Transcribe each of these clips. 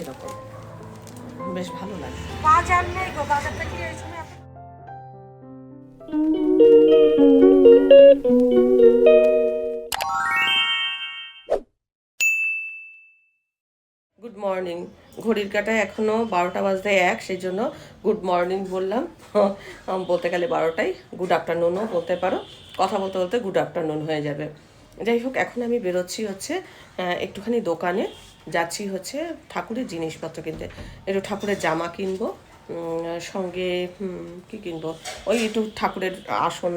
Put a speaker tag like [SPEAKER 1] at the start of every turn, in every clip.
[SPEAKER 1] এরকম। বেশ ভালো লাগে।
[SPEAKER 2] বাজার নেই গো
[SPEAKER 1] গুড মর্নিং ঘড়ির কাটায় এখনও বারোটা বাজতে এক সেই জন্য গুড মর্নিং বললাম বলতে গেলে বারোটাই। গুড আফটারনুনও বলতে পারো। কথা বলতে বলতে গুড আফটারনুন হয়ে যাবে। যাই হোক এখন আমি বেরোচ্ছি হচ্ছে একটুখানি দোকানে। যাচ্ছি হচ্ছে ঠাকুরের জিনিসপত্র কিনতে। একটু ঠাকুরের জামা কিনবো সঙ্গে কি কিনবো? ওই একটু ঠাকুরের আসন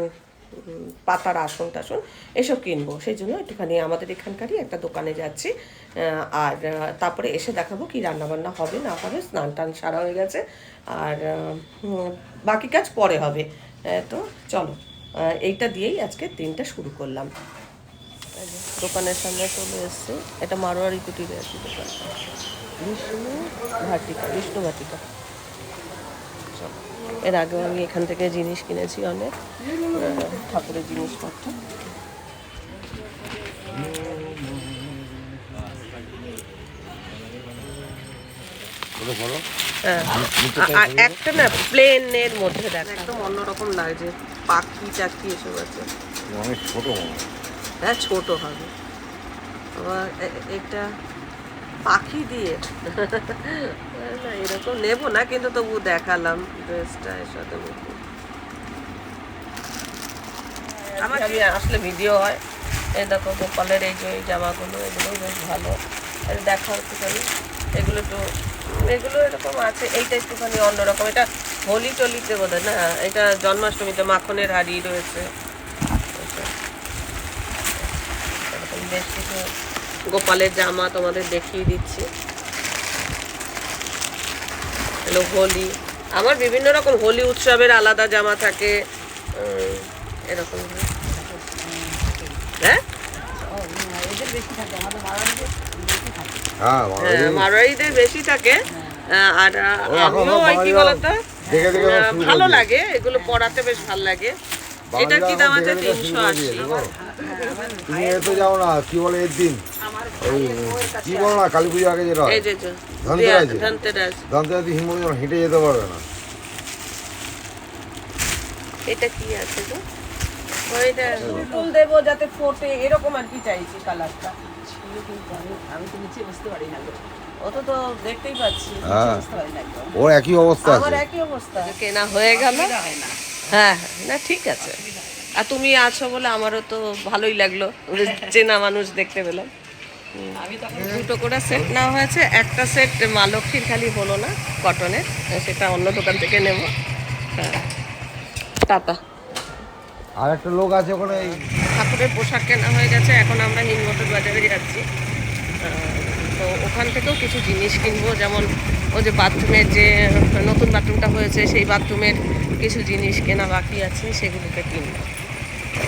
[SPEAKER 1] পাতার আসন টাসন, এসব কিনবো। সেই জন্য একটুখানি আমাদের এখানকারই একটা দোকানে যাচ্ছি আর তারপরে এসে দেখাবো কি রান্নাবান্না হবে, না হবে, স্নান টান সারা হয়ে গেছে, আর বাকি কাজ পরে হবে। তো, চলো এইটা দিয়েই আজকে দিনটা শুরু করলাম। দোকানের সামনে চলে এসছে। এটা মারোয়ারি কুটির আর কি দোকান। বিষ্ণু ভাটিকা বিষ্ণু ভাটিকা। এর আগেও আমি এখান থেকে জিনিস কিনেছি অনেক ঠাকুরের জিনিসপত্র।
[SPEAKER 3] বলো বলো।
[SPEAKER 1] হ্যাঁ। আর একটা না প্লেনের মধ্যে দেখ। একদম অন্যরকম লাগছে পাখি চাকি এসব আছে।
[SPEAKER 3] অনেক ছোট মনে হয়।
[SPEAKER 1] হ্যাঁ ছোট হবে। আবার এটা পাখি দিয়ে। না, এরকম নেব না, কিন্তু তবু দেখালাম ড্রেসটা এর সাথে আসলে ভিডিও হয়। এই দেখো, গোপালের এই যে জামাগুলো, এগুলো বেশ ভালো। এটা দেখা একটুখানি। এগুলো একটু, এগুলো এরকম আছে, এইটা একটুখানি অন্যরকম। এটা হোলি টলিতে বোধ না, এটা জন্মাষ্টমীতে মাখনের হাড়ি রয়েছে এটা। গোপালের জামা তোমাদের দেখিয়ে দিচ্ছি। হলো হোলি। আমার বিভিন্ন রকম হোলি উৎসবের আলাদা জামা থাকে। এরকম। হ্যাঁ?
[SPEAKER 3] হ্যাঁ
[SPEAKER 1] হ্যাঁ, মারোয়ারিদের বেশি থাকে। আর আমিও কি বলতো? ভালো লাগে। এগুলো পড়াতে বেশ ভালো লাগে। এটা কি দাম আছে
[SPEAKER 3] দেখে দেখে
[SPEAKER 1] তিনশো
[SPEAKER 3] শুরু করে
[SPEAKER 1] আশি?
[SPEAKER 3] দিয়েছে, গো। তুমি এতে যাও না কি বলে এর দিন? কি বলো না কালী পুজো আগে যেটা
[SPEAKER 1] এই যে যে
[SPEAKER 3] ধনতেরাস
[SPEAKER 1] ধনতেরাস।
[SPEAKER 3] হিমু হেঁটে যেতে পারবে না।
[SPEAKER 1] এটা কি আছে গো? ওইটা ফুল দেবো যাতে ফোটে এরকম আর কি চাইছি কালারটা।
[SPEAKER 4] আমি তো নিচে বুঝতে পারি না
[SPEAKER 3] হ্যাঁ। ওর একই অবস্থা
[SPEAKER 1] আমার একই অবস্থা। কেনা হয়ে গেল।
[SPEAKER 4] হয় না।
[SPEAKER 1] না ঠিক আছে। আর তুমি আছো বলে আমারও তো ভালোই লাগল। চেনা মানুষ দেখতে পেলাম।
[SPEAKER 4] আমি
[SPEAKER 1] দুটো করে সেট নেওয়া হয়েছে। একটা সেট মা লক্ষ্মীর খালি হলো না কটনের সেটা অন্য দোকান থেকে নেব। হ্যাঁ। টাটা।
[SPEAKER 3] আর একটা লোক আছে ওখানে।
[SPEAKER 1] ঠাকুরের পোশাক কেনা হয়ে গেছে। এখন আমরা হিনমটর বাজারে যাচ্ছি। তো ওখান থেকেও কিছু জিনিস কিনবো। যেমন ও যে বাথরুমের যে নতুন বাথরুমটা হয়েছে সেই বাথরুমের কিছু জিনিস কেনা বাকি আছে সেগুলোকে কিনবো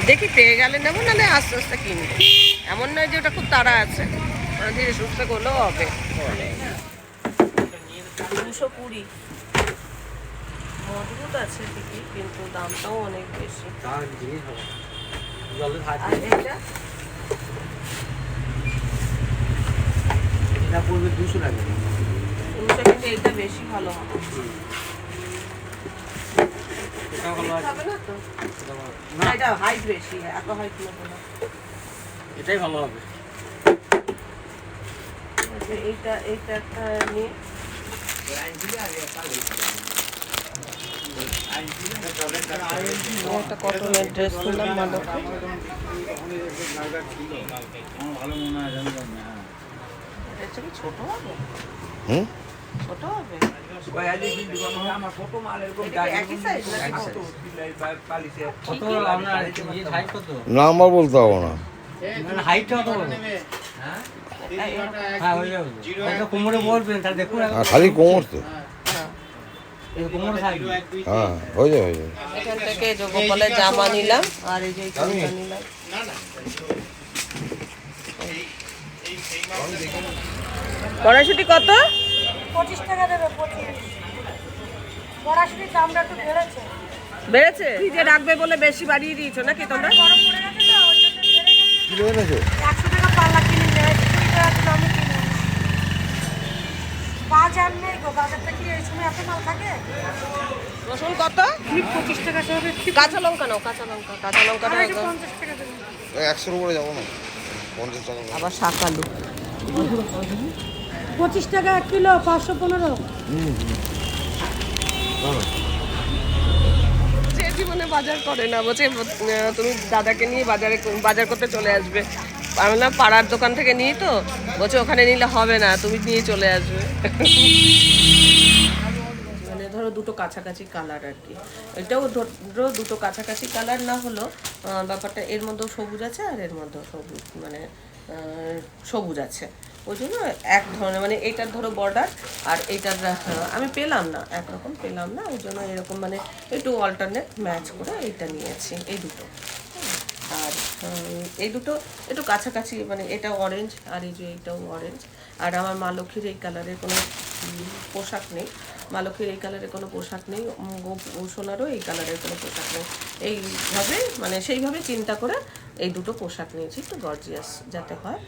[SPEAKER 1] দেখি পেয়ে গেলে নেব নাহলে আস্তে আস্তে কিনবো এমন নয় যে ওটা খুব তাড়া আছে। ধীরে সুস্থ করলেও হবে। দুশো কুড়ি। মজবুত আছে ঠিকই কিন্তু দামটাও অনেক বেশি। আর এটা? দুশো কিন্তু এটা বেশি ভালো হবে হবে না তো? না, এটা হাইট বেশি এত হাইট নেব না
[SPEAKER 5] এটাই ভালো হবে।
[SPEAKER 1] এইটা এইটা একটা নিয়ে একটা কটনের ড্রেস ভালো ছোট? হবে
[SPEAKER 3] হুম?
[SPEAKER 1] ছোট হবে?
[SPEAKER 5] কত
[SPEAKER 1] এটা কি একই সাইজ নাকি
[SPEAKER 5] আপনার? হাইট কত?
[SPEAKER 3] নাম্বার বলতে হবে না।
[SPEAKER 5] মানে কত বলব হ্যাঁ? হয়ে
[SPEAKER 3] আর খালি কোমর তো।
[SPEAKER 5] এই কোমরে থাকবে
[SPEAKER 3] হ্যাঁ হয়ে যাবে হয়ে যাবে।
[SPEAKER 1] এখান থেকে গোপালের জামা নিলাম আর এই যে এইখানটা নিলাম। কড়াইশুটি কত?
[SPEAKER 2] পঁচিশ টাকা দেবে পঁচিশ। পড়াশুনির দামটা একটু বেড়েছে।
[SPEAKER 1] বেড়েছে? ফ্রিজে রাখবে বলে বেশি বাড়িয়ে দিয়েছ নাকি তোমরা?
[SPEAKER 2] গরম পড়ে গেছে তো ওই জন্য বেড়ে গেছে একশো টাকা পাল্লা কিনে নেয় কুড়ি টাকা কিলো আমি কিনে চার নেই গো বাজারটা কি এই সময় এত মাল থাকে?
[SPEAKER 1] রসুন কত?
[SPEAKER 2] পঁচিশ টাকা সবে
[SPEAKER 1] কাঁচা লঙ্কা নাও কাঁচা লঙ্কা কাঁচা
[SPEAKER 2] আড়াইশো পঞ্চাশ টাকা দেবেন
[SPEAKER 3] একশোর উপরে যাব না পঞ্চাশ টাকা।
[SPEAKER 1] আবার শাক আলু।
[SPEAKER 2] পঁচিশ টাকা এক কিলো পাঁচশো পনেরো।
[SPEAKER 1] যে জীবনে বাজার করে না বলছে তুমি দাদাকে নিয়ে বাজারে বাজার করতে চলে আসবে। আমি বললাম পাড়ার দোকান থেকে নিই তো। বলছে ওখানে নিলে হবে না তুমি নিয়ে চলে আসবে। মানে ধরো দুটো কাছাকাছি কালার আর কি। এটাও ধরো দুটো কাছাকাছি কালার না হলো ব্যাপারটা এর মধ্যেও সবুজ আছে আর এর মধ্যেও সবুজ মানে সবুজ আছে। ওই জন্য এক ধরনের মানে এইটার ধরো বর্ডার আর এইটার আমি পেলাম না, একরকম পেলাম না, ওই জন্য এরকম মানে একটু অল্টারনেট ম্যাচ করে এইটা নিয়েছি, এই দুটো। আর এই দুটো একটু কাছাকাছি মানে এটা অরেঞ্জ আর এই যে এইটাও অরেঞ্জ আর আমার মা লক্ষ্মীর এই কালারের কোনো পোশাক নেই। মা লক্ষ্মীর এই কালারের কোনো পোশাক নেই সোনারও এই কালারের কোনো পোশাক নেই। এইভাবে মানে সেইভাবে চিন্তা করে এই দুটো পোশাক নিয়েছি, একটু গর্জিয়াস যাতে হয়।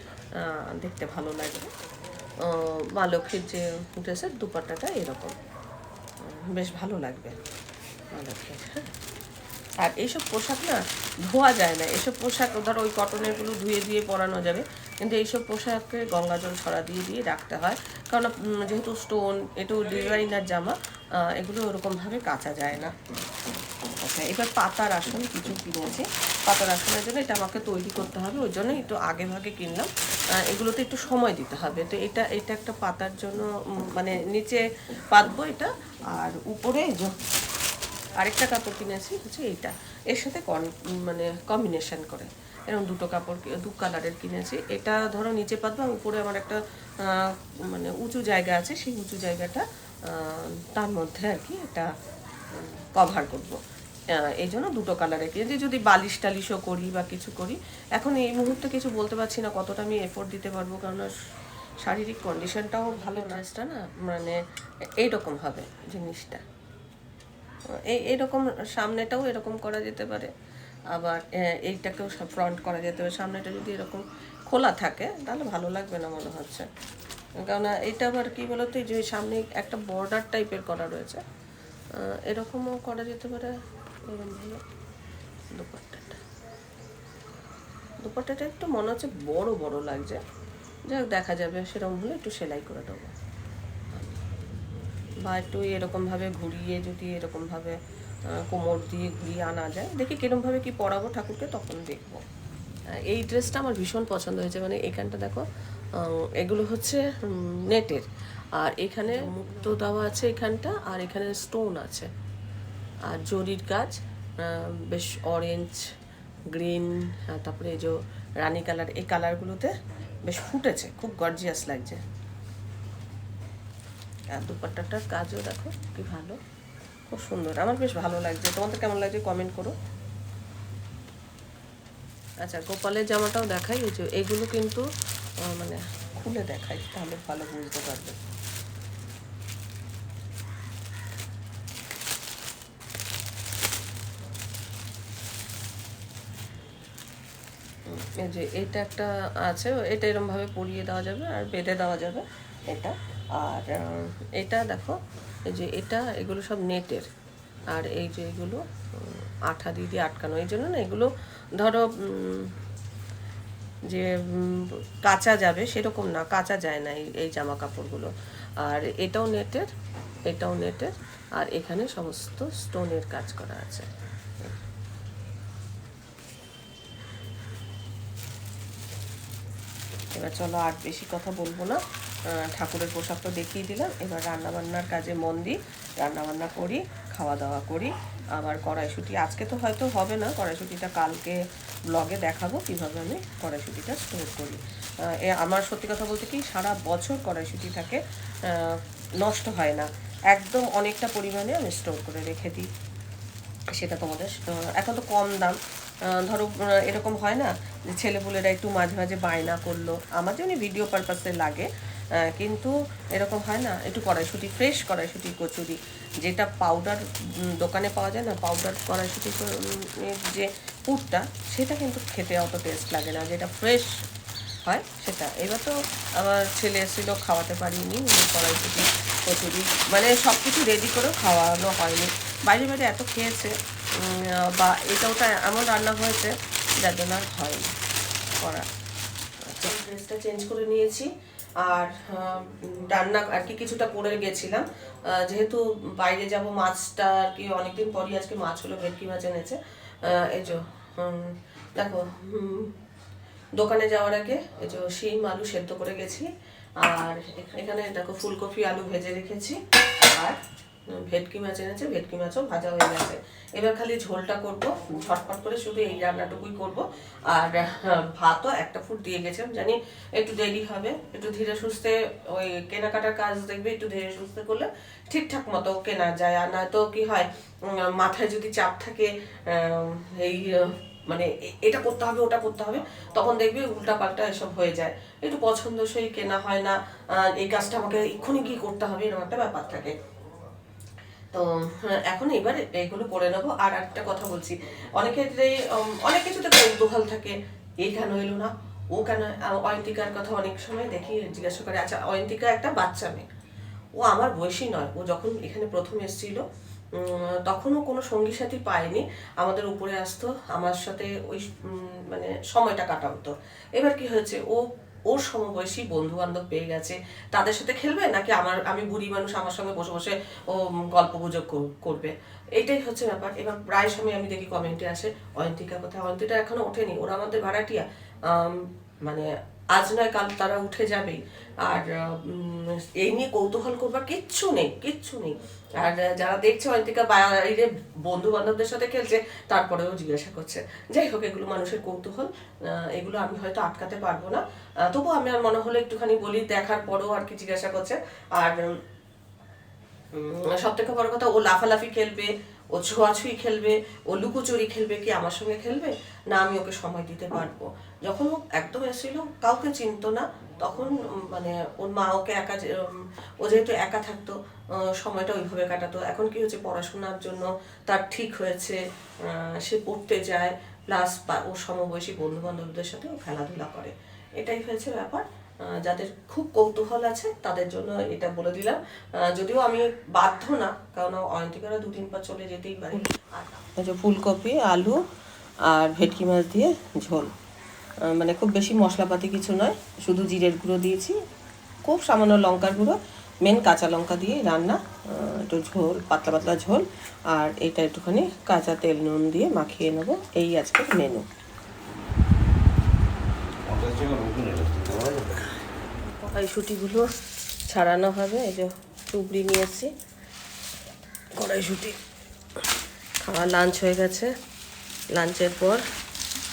[SPEAKER 1] দেখতে ভালো লাগে। মা লক্ষ্মীর যে ড্রেসের দুপাট্টাটা এরকম। বেশ ভালো লাগবে হ্যাঁ। আর এইসব পোশাক না ধোয়া যায় না। এসব পোশাক, ধরো ওই কটনেরগুলো ধুয়ে ধুয়ে পরানো যাবে। কিন্তু এইসব পোশাককে গঙ্গা জল ছড়া দিয়ে দিয়ে রাখতে হয়। কারণ যেহেতু স্টোন একটু ডিজাইনার জামা এগুলো ওরকমভাবে কাচা যায় না। আচ্ছা এবার পাতার আসন কিছু কিনেছি পাতার আসনের জন্য এটা আমাকে তৈরি করতে হবে, ওই জন্য একটু আগে ভাগে কিনলাম। এগুলোতে একটু সময় দিতে হবে। তো এটা এটা একটা পাতার জন্য মানে নিচে পাতবো এটা, আর উপরে আরেকটা কাপড় কিনেছি হচ্ছে এইটা। এর সাথে কন- মানে কম্বিনেশন করে। এরকম দুটো কাপড় দু কালারের কিনেছি এটা ধরো নিচে পাতবো উপরে আমার একটা মানে উঁচু জায়গা আছে, সেই উঁচু জায়গাটা তার মধ্যে আর কি এটা কভার করব। এই জন্য দুটো কালারের কিনেছি যদি বালিশ টালিশও করি বা কিছু করি এখন এই মুহূর্তে কিছু বলতে পারছি না কতটা আমি এফোর্ট দিতে পারব কারণ শারীরিক কন্ডিশনটাও ভালো নাচটা না? মানে এইরকম হবে জিনিসটা। এই এরকম সামনেটাও এরকম করা যেতে পারে আবার এইটাকেও ফ্রন্ট করা যেতে পারে। সামনেটা যদি এরকম খোলা থাকে তাহলে ভালো লাগবে না মনে হচ্ছে। কেননা এটা আবার কি বলতো এই যে সামনে একটা বর্ডার টাইপের করা রয়েছে এরকমও করা যেতে পারে। এরকম একটু মনে হচ্ছে বড় বড় লাগছে। যাই দেখা যাবে, সেরকম হলে একটু সেলাই করে দেবো বা একটু এরকমভাবে ঘুরিয়ে, যদি এরকমভাবে কোমর দিয়ে ঘুরিয়ে আনা যায়। দেখি কিরমভাবে কি পরাবো ঠাকুরকে, তখন দেখব। এই ড্রেসটা আমার ভীষণ পছন্দ হয়েছে। মানে এখানটা দেখো এগুলো হচ্ছে নেটের। আর এখানে মুক্ত দেওয়া আছে এখানটা, আর এখানে স্টোন আছে। আর জরির কাজ বেশ অরেঞ্জ গ্রিন তারপরে এই যে রানি কালার, এই কালারগুলোতে বেশ ফুটেছে, খুব গর্জিয়াস লাগছে। আর দুপাট্টাটার কাজও দেখো, কি ভালো, খুব সুন্দর, আমার বেশ ভালো লাগছে। তোমাদের কেমন লাগছে কমেন্ট করো। আচ্ছা গোপালের জামাটাও দেখাই, এই যে এগুলো কিন্তু মানে খুলে দেখাই, তাহলে ভালো বুঝতে পারবে। এই যে এটা একটা আছে, এটা এরকম ভাবে পরিয়ে দেওয়া যাবে আর বেঁধে দেওয়া যাবে এটা। আর এটা দেখো, এই যে এটা, এগুলো সব নেটের। আর এই যে এগুলো আঠা দিয়ে দিয়ে আটকানো। এই জন্য না এগুলো, ধরো যে কাচা যাবে সেরকম না, কাচা যায় না এই জামা কাপড়গুলো আর এটাও নেটের এটাও নেটের। আর এখানে সমস্ত স্টোনের কাজ করা আছে। এবার চলো আর বেশি কথা বলব না। ঠাকুরের পোশাক তো দেখিয়ে দিলাম। এবার রান্নাবান্নার কাজে মন দিই। রান্নাবান্না করি খাওয়া দাওয়া করি। আবার কড়াইশুটি, আজকে তো হয়তো হবে না, কড়াইশুটিটা কালকে ব্লগে দেখাবো কীভাবে আমি কড়াইশুটিটা স্টোর করি। এ আমার সত্যি কথা বলতে কি, সারা বছর কড়াইশুটি থাকে নষ্ট হয় না। একদম অনেকটা পরিমাণে আমি স্টোর করে রেখে দিই। সেটা তোমাদের এখন তো কম দাম। ধরো এরকম হয় না যে ছেলেপুলেরা একটু মাঝে মাঝে বায়না করল। আমার জন্য ভিডিও পারপাসে লাগে কিন্তু এরকম হয় না, একটু কড়াইশুটি ফ্রেশ কড়াইশুটি কচুরি, যেটা পাউডার দোকানে পাওয়া যায় না পাউডার কড়াইশুটি যে পুরটা, সেটা কিন্তু খেতে অত টেস্ট লাগে না, যেটা ফ্রেশ হয় সেটা। এবার তো আমার ছেলে এসেছিল, খাওয়াতে পারিনি কড়াইশুটি খিচুড়ি মানে সব কিছু রেডি করে খাওয়ানো হয়নি। বাইরে বাইরে এত খেয়েছে বা এটা ওটা এমন রান্না হয়েছে যার জন্য আর হয়নি করা। ড্রেসটা চেঞ্জ করে নিয়েছি। আর রান্না আর কি কিছুটা করে গেছিলাম। যেহেতু বাইরে যাব মাছটা আর কি অনেকদিন পরই আজকে মাছ হলো, ভেটকি মাছ এনেছে। এই যে দেখো দোকানে যাওয়ার আগে এই যে শিম আলু সেদ্ধ করে গেছি। আর এখ- এখানে দেখো ফুলকপি আলু ভেজে রেখেছি। আর ভেটকি মাছ এনেছে, ভেটকি মাছও ভাজা হয়ে গেছে। এবার খালি ঝোলটা করব, ঝটপট করে শুধু এই রান্নাটুকুই করব। আর ভাতও একটা ফুট দিয়ে গেছিলাম, জানি একটু দেরি হবে, একটু ধীরে সুস্থে ওই কেনাকাটার কাজ দেখবে, একটু ধীরে সুস্থে করলে ঠিকঠাক মতো কেনা যায়। আর নয়তো কি হয় মাথায় যদি চাপ থাকে এই মানে এটা করতে হবে, ওটা করতে হবে, তখন দেখবি উল্টা পাল্টা এসব হয়ে যায়। একটু পছন্দসই কেনা হয় না এই কাজটা আমাকে এক্ষুনি কি করতে হবে, এরকম একটা ব্যাপার থাকে। তো হ্যাঁ, এখন এবার এইগুলো করে নেব। আর একটা কথা বলছি অনেকের অনেক কিছুতে কৌতূহল থাকে এই কেন এলো না ও কেন অয়ন্তিকার কথা অনেক সময় দেখি জিজ্ঞাসা করে আচ্ছা অয়ন্তিকা একটা বাচ্চা মেয়ে। ও আমার বয়সী নয় ও যখন এখানে প্রথম এসেছিল তখনও কোনো সঙ্গী সাথী পায়নি আমাদের উপরে আসতো আমার সাথে ওই মানে সময়টা কাটাতো। এবার কি হয়েছে ও ওর সমবয়সী বন্ধু বান্ধব পেয়ে গেছে। তাদের সাথে খেলবে নাকি আমার, আমি বুড়ি মানুষ আমার সঙ্গে বসে বসে ও গল্প গুজব কর- করবে? এইটাই হচ্ছে ব্যাপার। এবার প্রায় সময় আমি দেখি কমেন্টে আসে, অয়ন্তিকা কোথায়? অয়ন্তিকা এখনও ওঠেনি, ওরা আমাদের ভাড়াটিয়া। মানে আজ নয়, কাল তারা উঠে যাবেই আর এই নিয়ে কৌতূহল করবার কিচ্ছু নেই কিচ্ছু নেই। আর যারা দেখছে অয়ন্তিকা বাইরে বন্ধু বান্ধবদের সাথে খেলছে, তারপরেও জিজ্ঞাসা করছে। যাই হোক, এগুলো মানুষের কৌতূহল এগুলো আমি হয়তো আটকাতে পারব না। তবুও আমি আর মনে হলো একটুখানি বলি, দেখার পরেও আর কি জিজ্ঞাসা করছে। আর সব থেকে বড় কথা, ও লাফালাফি খেলবে ও ছোঁয়াছুঁই খেলবে, ও লুকোচুরি খেলবে কি আমার সঙ্গে খেলবে? না, আমি ওকে সময় দিতে পারব। যখন ও একদম এসেছিল, কাউকে চিনতো না, তখন মানে ওর মা ওকে একা ও যেহেতু একা থাকতো সময়টা ওইভাবে কাটাতো। এখন কি হচ্ছে পড়াশোনার জন্য তার ঠিক হয়েছে সে পড়তে যায়, প্লাস ওর সমবয়সী বন্ধু বান্ধবদের সাথে ও খেলাধুলা করে। এটাই হয়েছে ব্যাপার। যাদের খুব কৌতূহল আছে তাদের জন্য এটা বলে দিলাম। যদিও আমি বাধ্য না কারণ অয়ন্তিকারা দুদিন পর চলে যেতেই পারে। আর যে ফুলকপি আলু আর ভেটকি মাছ দিয়ে ঝোল। মানে খুব বেশি মশলাপাতি কিছু নয় শুধু জিরের গুঁড়ো দিয়েছি খুব সামান্য লঙ্কার গুঁড়ো মেন কাঁচা লঙ্কা দিয়ে রান্না। একটু ঝোল পাতলা পাতলা ঝোল আর এটা একটুখানি কাঁচা তেল নুন দিয়ে মাখিয়ে নেব। এই আজকের মেনু কড়াইশুটিগুলো ছাড়ানো হবে এই যে টুবড়ি নিয়ে এসেছি কড়াইশুটি খাওয়া লাঞ্চ হয়ে গেছে। লাঞ্চের পর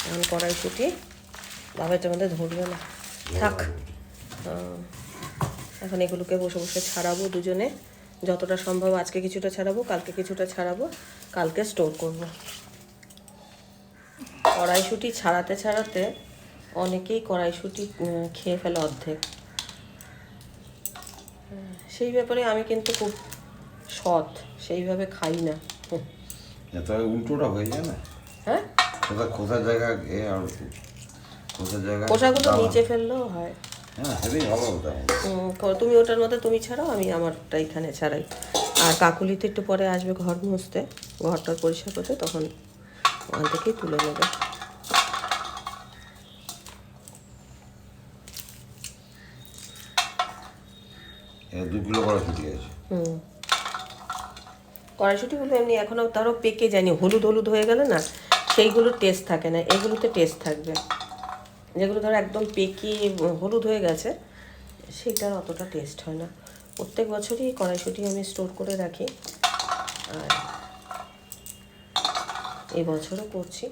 [SPEAKER 1] এখন কড়াইশুটি। বাবা এটার মধ্যে ধরবে না। থাক। এখন এগুলোকে বসে বসে ছাড়াবো দুজনে। যতটা সম্ভব আজকে কিছুটা ছাড়াবো কালকে কিছুটা ছাড়াবো কালকে স্টোর করব। কড়াইশুটি ছাড়াতে ছাড়াতে অনেকেই কড়াইশুটি খেয়ে ফেলে অর্ধেক। সেই ব্যাপারে আমি কিন্তু খুব সৎ সেইভাবে খাই না।
[SPEAKER 3] তবে উল্টোটা হয়ে যায় না?
[SPEAKER 1] হ্যাঁ?
[SPEAKER 3] কোথায় কোথায় জায়গা এ আর কোথায় জায়গা? দাম
[SPEAKER 1] নিচে ফেললেও হয়।
[SPEAKER 3] হ্যাঁ সেটাই ভালো হতো
[SPEAKER 1] তুমি ওটার মধ্যে তুমি ছাড়াও আমি আমারটা এখানে ছাড়াই। আর কাকুলিতে একটু পরে আসবে ঘর মুছতে ঘরটা পরিষ্কার করতে তখন ওখান থেকেই তুলে নেবে।
[SPEAKER 3] দু কিলো ছুটি আছে।
[SPEAKER 1] হুম। কড়াইশুটিগুলো এমনি এখনও তারও পেকে যায়নি, হলুদ হলুদ হয়ে গেলে না সেইগুলোর টেস্ট থাকে না, এগুলোতে টেস্ট থাকবে। যেগুলো ধরো একদম পেকে হলুদ হয়ে গেছে সেটার অতটা টেস্ট হয় না। প্রত্যেক বছরই কড়াইশুটি আমি স্টোর করে রাখি। আর এই বছরও করছি।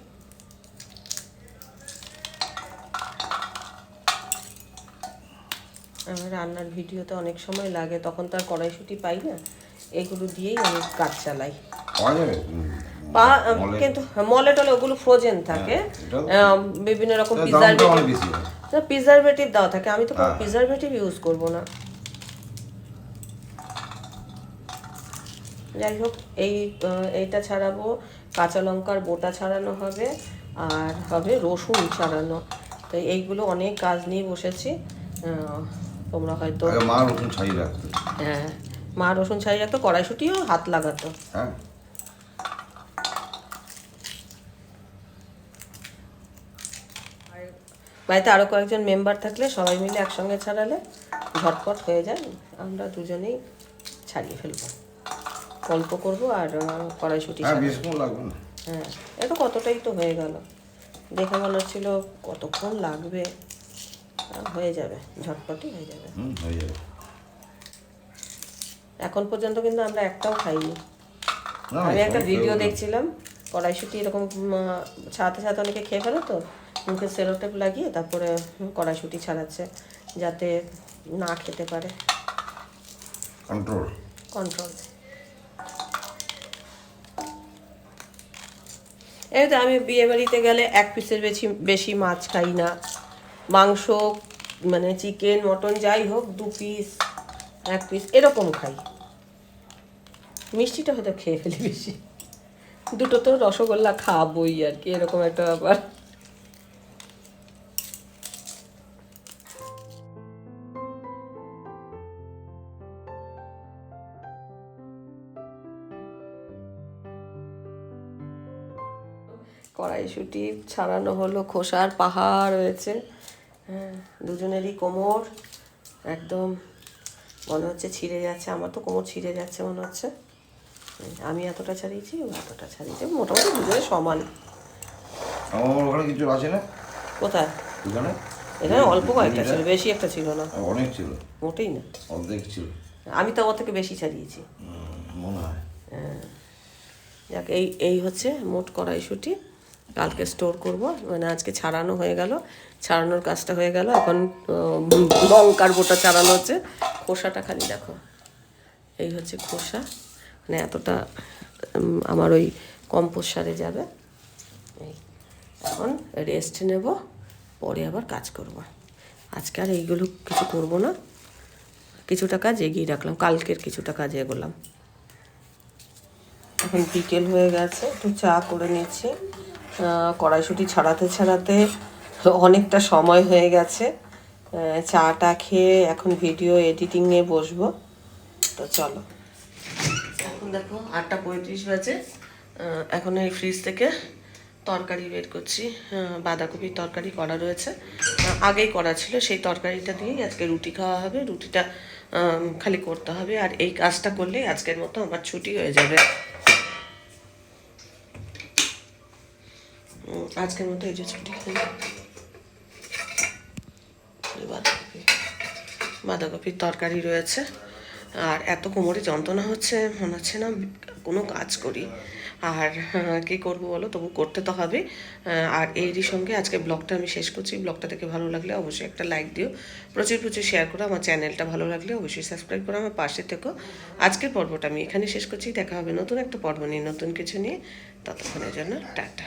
[SPEAKER 1] আমার রান্নার ভিডিওতে অনেক সময় লাগে তখন তো আর কড়াইশুটি পাই না। এগুলো দিয়েই আমি কাজ চালাই।
[SPEAKER 3] পাওয়া যাবে?
[SPEAKER 1] পা কিন্তু মলে টলে ওগুলো ফ্রোজেন থাকে।
[SPEAKER 3] তো-
[SPEAKER 1] আম, বিভিন্ন রকম প্রিজারভেটিভ প্রিজারভেটিভ দেওয়া থাকে। আমি তো কোনো
[SPEAKER 3] হ্যাঁ।
[SPEAKER 1] প্রিজারভেটিভ ইউজ করব না। যাই হোক এই এইটা ছাড়াবো। কাঁচা লঙ্কার বোটা ছাড়ানো হবে আর হবে রসুন ছাড়ানো। তো এইগুলো অনেক কাজ নিয়ে বসেছি। আহ, তোমরা হয়তো
[SPEAKER 3] মা রসুন ছাড়িয়ে রাখতো
[SPEAKER 1] হ্যাঁ মা রসুন ছাড়িয়ে রাখতো কড়াইশুটিও হাত লাগাতো।
[SPEAKER 3] হ্যাঁ।
[SPEAKER 1] বাড়িতে আরও কয়েকজন মেম্বার থাকলে সবাই মিলে একসঙ্গে ছাড়ালে ঝটপট হয়ে যায় আমরা দুজনেই ছাড়িয়ে ফেলব। অল্প করব আর কড়াইশুটি
[SPEAKER 3] হ্যাঁ
[SPEAKER 1] হ্যাঁ এটা কতটাই তো হয়ে গেল। দেখে মনে হচ্ছিল কতক্ষণ লাগবে। হয়ে যাবে ঝটপটই হয়ে যাবে।
[SPEAKER 3] হুম হয়ে যাবে।
[SPEAKER 1] এখন পর্যন্ত কিন্তু আমরা একটাও খাইনি। আমি একটা ভিডিও দেখছিলাম কড়াইশুটি এরকম উম, ছাড়াতে ছাড়াতে অনেকে খেয়ে ফেলো তো মুখে সেলোটেপ লাগিয়ে তারপরে কড়াইশুটি ছাড়াচ্ছে যাতে না খেতে পারে।
[SPEAKER 3] কন্ট্রোল
[SPEAKER 1] কন্ট্রোল এই তো আমি বিয়ে বাড়িতে গেলে এক পিসের বেশি বেশি মাছ খাই না। মাংস মানে চিকেন মটন যাই হোক, দু পিস এক পিস এরকম খাই। মিষ্টিটা হয়তো খেয়ে ফেলি বেশি। দুটো তো রসগোল্লা খাবই আর কি, এরকম একটা ব্যাপার। কড়াইশুটি ছাড়ানো হলো খোসার পাহাড় রয়েছে। হ্যাঁ দুজনেরই কোমর একদম মনে হচ্ছে ছিঁড়ে যাচ্ছে আমার তো কোমর ছিঁড়ে যাচ্ছে মনে হচ্ছে। আমি এতটা ছাড়িয়েছি ও এতটা ছাড়িয়েছে মোটামুটি দুজনে সমান।
[SPEAKER 3] আমার ওখানে কিছু আছে না?
[SPEAKER 1] কোথায়?
[SPEAKER 3] এখানে?
[SPEAKER 1] এখানে অল্প কয়েকটা ছিল বেশি একটা ছিল না।
[SPEAKER 3] অনেক ছিল।
[SPEAKER 1] মোটেই না।
[SPEAKER 3] অর্ধেক ছিল।
[SPEAKER 1] আমি তো ওর থেকে বেশি ছাড়িয়েছি।
[SPEAKER 3] মনে হয়।
[SPEAKER 1] যাক এই এই হচ্ছে মোট কড়াইশুটি। কালকে স্টোর করব। মানে আজকে ছাড়ানো হয়ে গেল। ছাড়ানোর কাজটা হয়ে গেল। এখন লঙ্কার বোটা ছাড়ানো হচ্ছে। খোসাটা খালি দেখো। এই হচ্ছে খোসা। মানে এতটা আমার ওই কম্পোস্ট সারে যাবে। এই, এখন রেস্ট নেব। পরে আবার কাজ করব। আজকে আর এইগুলো কিছু করব না। কিছুটা কাজ এগিয়ে রাখলাম। কালকের কিছুটা কাজ এগোলাম। এখন বিকেল হয়ে গেছে। একটু চা করে নিচ্ছি। কড়াইশুঁটি ছাড়াতে ছাড়াতে অনেকটা সময় হয়ে গেছে। চাটা খেয়ে এখন ভিডিও এডিটিং এডিটিংয়ে বসবো। তো চলো। এখন দেখো আটটা পঁয়ত্রিশ বাজে। এখন এই ফ্রিজ থেকে তরকারি বের করছি। বাঁধাকপির তরকারি করা রয়েছে। আগেই করা ছিল। সেই তরকারিটা দিয়েই আজকে রুটি খাওয়া হবে। রুটিটা খালি করতে হবে। আর এই কাজটা করলেই আজকের মতো আমার ছুটি হয়ে যাবে। আজকের মতো এই যে ছুটি খাই বাঁধাকপি বাঁধাকপির তরকারি রয়েছে। আর এত কোমরে যন্ত্রণা হচ্ছে, মনে হচ্ছে না কোনো কাজ করি। আর কি করব বলো? তবু করতে তো হবে। আর এরই সঙ্গে আজকে ব্লগটা আমি শেষ করছি। ব্লগটা থেকে ভালো লাগলে অবশ্যই একটা লাইক দিও। প্রচুর প্রচুর শেয়ার করো। আমার চ্যানেলটা ভালো লাগলে অবশ্যই সাবস্ক্রাইব করো। আমার পাশে থেকো। আজকের পর্বটা আমি এখানে শেষ করছি। দেখা হবে নতুন একটা পর্ব নিয়ে, নতুন কিছু নিয়ে। ততক্ষণের জন্য টাটা।